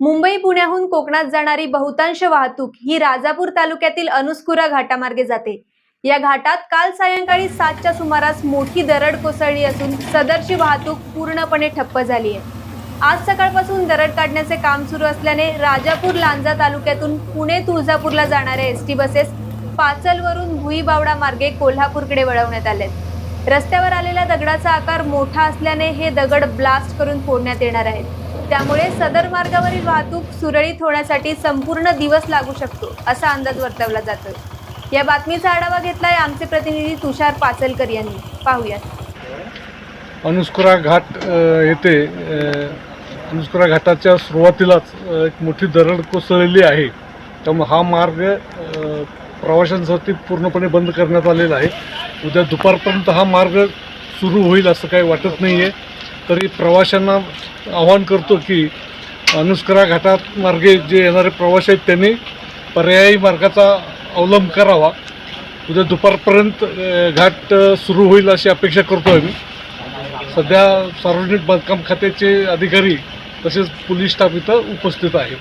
मुंबई पुण्याहून कोकणात जाणारी बहुतांश वाहतूक ही राजापूर तालुक्यातील अनुस्कुरा घाटामार्गे जाते. या घाटात काल सायंकाळी सातच्या सुमारास मोठी दरड कोसळली असून सदरची वाहतूक पूर्णपणे ठप्प झाली आहे. आज सकाळपासून दरड काढण्याचे काम सुरू असल्याने राजापूर लांजा तालुक्यातून पुणे तुळजापूरला जाणाऱ्या एस टी बसेस पाचलवरून भुईबावडा मार्गे कोल्हापूरकडे वळवण्यात आले रस्त्यावर आलेल्या दगडाचा आकार मोठा असल्याने हे दगड ब्लास्ट करून फोडण्यात येणार आहेत. त्यामुळे सदर मार्गावरील वाहतूक सुरळीत होण्यासाठी संपूर्ण दिवस लागू शकतो असा अंदाज वर्तवला जातो या बातमीचा आढावा घेतलाय आमचे प्रतिनिधी तुषार पाचलकर यांनी. पाहूयात. अनुस्कुरा घाट येथे अनुस्कुरा घाटाच्या सुरुवातीलाच एक मोठी दरड कोसळलेली आहे. त्यामुळे हा मार्ग प्रवाशांसाठी पूर्णपणे बंद करण्यात आलेला आहे. उद्या दुपारपर्यंत हा मार्ग सुरू होईल असं काही वाटत नाही आहे तरी प्रवाशांना आवाहन करतो की अनुष्करा घाटात मार्गे जे येणारे प्रवासी आहेत त्यांनी पर्यायी मार्गाचा अवलंब करावा. उद्या दुपारपर्यंत घाट सुरू होईल अशी अपेक्षा करतो आहे मी सध्या सार्वजनिक बांधकाम खात्याचे अधिकारी तसेच पोलीस स्टाफ इथं उपस्थित आहे